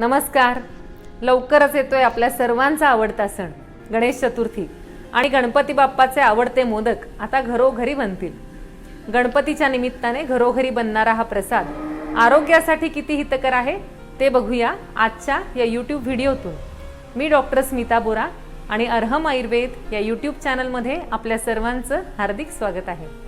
नमस्कार. लवकरच येतोय आपल्या सर्वांचा आवडता सण गणेश चतुर्थी. आणि गणपती बाप्पाचे आवडते मोदक आता घरोघरी बनतील. गणपतीच्या निमित्ताने घरोघरी बनणारा हा प्रसाद आरोग्यासाठी किती हितकर आहे ते बघूया आजच्या या यूट्यूब व्हिडिओतून. मी डॉक्टर स्मिता बोरा आणि अर्हम आयुर्वेद या यूट्यूब चॅनलमध्ये आपल्या सर्वांचं हार्दिक स्वागत आहे.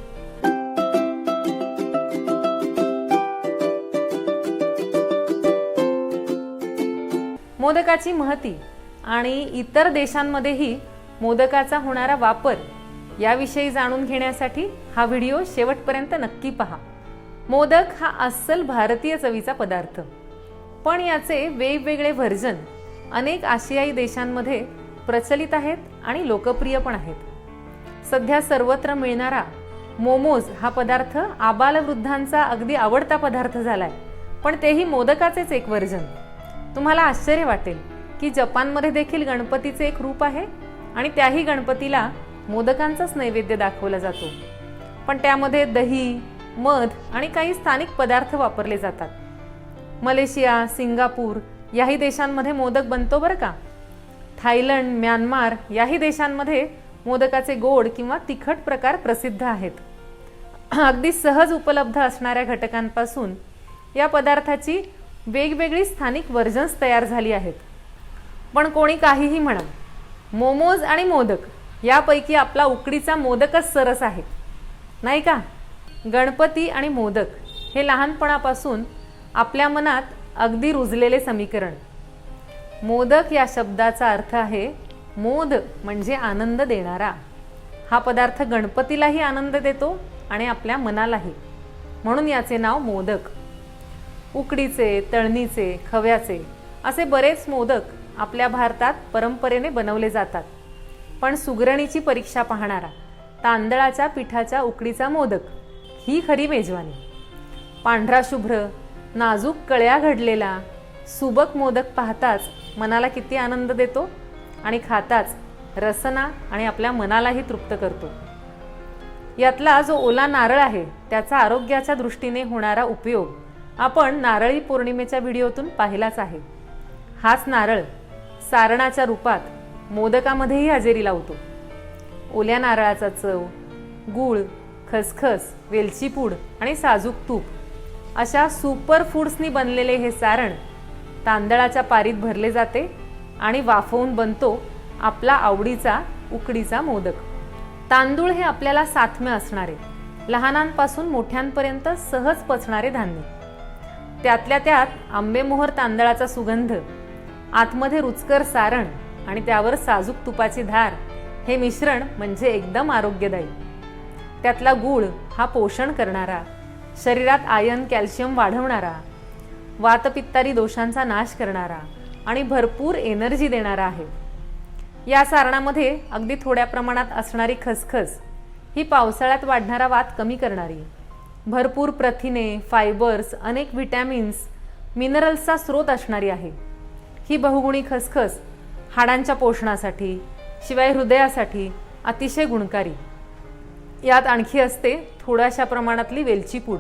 मोदकाची महती आणि इतर देशांमध्येही मोदकाचा होणारा वापर याविषयी जाणून घेण्यासाठी हा व्हिडिओ शेवटपर्यंत नक्की पहा. मोदक हा अस्सल भारतीय चवीचा पदार्थ. पण याचे वेगवेगळे व्हर्जन अनेक आशियाई देशांमध्ये प्रचलित आहेत आणि लोकप्रिय पण आहेत. सध्या सर्वत्र मिळणारा मोमोज हा पदार्थ आबालवृद्धांचा अगदी आवडता पदार्थ झालाय. पण तेही मोदकाचेच एक व्हर्जन. तुम्हाला आश्चर्य वाटेल की जपानमध्ये देखील गणपतीचे एक रूप आहे आणि त्याही गणपतीला मोदकांचाच नैवेद्य दाखवला जातो. पण त्यामध्ये दही मध आणि काही स्थानिक पदार्थ वापरले जातात. मलेशिया सिंगापूर याही देशांमध्ये मोदक बनतो बरं का? थायलंड म्यानमार याही देशांमध्ये मोदकाचे गोड किंवा तिखट प्रकार प्रसिद्ध आहेत. अगदी सहज उपलब्ध असणाऱ्या घटकांपासून या पदार्थाची वेगवेगळी स्थानिक व्हर्जन्स तयार झाली आहेत. पण कोणी काहीही म्हणा मोमोज आणि मोदक यापैकी आपला उकडीचा मोदकच सरस आहे. नाही का? गणपती आणि मोदक हे लहानपणापासून आपल्या मनात अगदी रुजलेले समीकरण. मोदक या शब्दाचा अर्थ आहे मोद म्हणजे आनंद देणारा. हा पदार्थ गणपतीलाही आनंद देतो आणि आपल्या मनालाही. म्हणून याचे नाव मोदक. उकडीचे तळणीचे खव्याचे असे बरेच मोदक आपल्या भारतात परंपरेने बनवले जातात. पण सुगरणीची परीक्षा पाहणारा तांदळाच्या पिठाच्या उकडीचा मोदक ही खरी मेजवानी. पांढरा शुभ्र नाजूक कळ्या घडलेला सुबक मोदक पाहताच मनाला किती आनंद देतो आणि खाताच रसना आणि आपल्या मनालाही तृप्त करतो. यातला जो ओला नारळ आहे त्याचा आरोग्याच्या दृष्टीने होणारा उपयोग आपण नारळी पौर्णिमेच्या व्हिडिओतून पाहिलाच आहे. हाच नारळ सारणाच्या रूपात मोदकामध्येही हजेरी लावतो. ओल्या नारळाचा चव गूळ खसखस वेलची पूड आणि साजूक तूप अशा सुपर फूड्सनी बनलेले हे सारण तांदळाच्या पारीत भरले जाते आणि वाफवून बनतो आपला आवडीचा उकडीचा मोदक. तांदूळ हे आपल्याला साथम्य असणारे लहानांपासून मोठ्यांपर्यंत सहज पचणारे धान्य. त्यातल्या त्यात आंबेमोहर तांदळाचा सुगंध आतमध्ये रुचकर सारण आणि त्यावर साजूक तुपाची धार हे मिश्रण म्हणजे एकदम आरोग्यदायी. त्यातला गूळ हा पोषण करणारा शरीरात आयन कॅल्शियम वाढवणारा वातपित्तारी दोषांचा नाश करणारा आणि भरपूर एनर्जी देणारा आहे. या सारणामध्ये अगदी थोड्या प्रमाणात असणारी खसखस ही पावसाळ्यात वाढणारा वात कमी करणारी भरपूर प्रथिने फायबर्स अनेक व्हिटॅमिन्स मिनरल्सचा स्रोत असणारी आहे. ही बहुगुणी खसखस हाडांच्या पोषणासाठी शिवाय हृदयासाठी अतिशय गुणकारी. यात आणखी असते थोड्याशा प्रमाणातली वेलची पूड.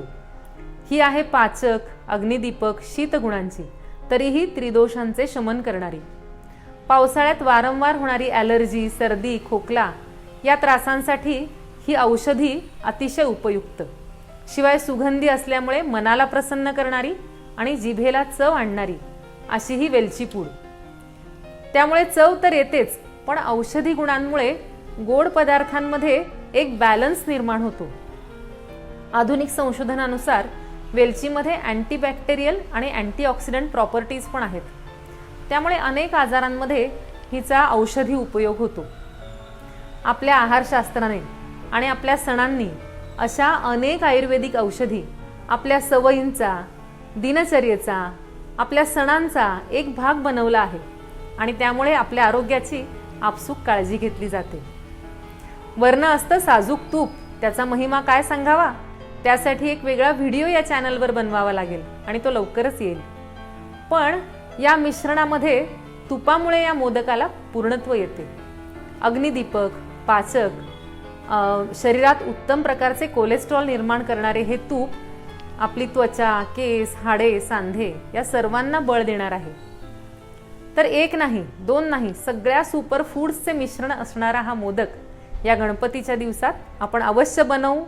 ही आहे पाचक अग्निदीपक शीतगुणांची तरीही त्रिदोषांचे शमन करणारी. पावसाळ्यात वारंवार होणारी ॲलर्जी सर्दी खोकला या त्रासांसाठी ही औषधी अतिशय उपयुक्त. शिवाय सुगंधी असल्यामुळे मनाला प्रसन्न करणारी आणि जिभेला चव आणणारी अशी ही वेलची पूड. त्यामुळे चव तर येतेच पण औषधी गुणांमुळे गोड पदार्थांमध्ये एक बॅलन्स निर्माण होतो. आधुनिक संशोधनानुसार वेलचीमध्ये अँटीबॅक्टेरियल आणि अँटीऑक्सिडंट प्रॉपर्टीज पण आहेत. त्यामुळे अनेक आजारांमध्ये हिचा औषधी उपयोग होतो. आपल्या आहारशास्त्राने आणि आपल्या सणांनी अशा अनेक आयुर्वेदिक औषधी आपल्या सवयींचा दिनचर्येचा आपल्या सणांचा एक भाग बनवला आहे आणि त्यामुळे आपल्या आरोग्याची आपसूक काळजी घेतली जाते. वर्ण असतं साजूक तूप. त्याचा महिमा काय सांगावा? त्यासाठी एक वेगळा व्हिडिओ या चॅनलवर बनवावा लागेल आणि तो लवकरच येईल. पण या मिश्रणामध्ये तुपामुळे या मोदकाला पूर्णत्व येते. अग्निदीपक पाचक शरीरात उत्तम प्रकारचे कोलेस्ट्रॉल निर्माण करणारे हे तूप आपली त्वचा केस हाडे सांधे या सर्वांना बळ देणार आहे. तर एक नाही दोन नाही सगळ्या सुपर फूड्सचे मिश्रण असणारा हा मोदक या गणपतीच्या दिवसात आपण अवश्य बनवू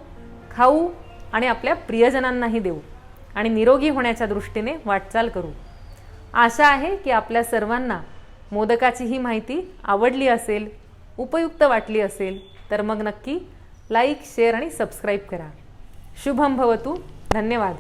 खाऊ आणि आपल्या प्रियजनांनाही देऊ आणि निरोगी होण्याच्या दृष्टीने वाटचाल करू. आशा आहे की आपल्या सर्वांना मोदकाची ही माहिती आवडली असेल. उपयुक्त वाटली असेल तर मग नक्की लाईक शेअर आणि सबस्क्राईब करा. शुभम भवतू. धन्यवाद.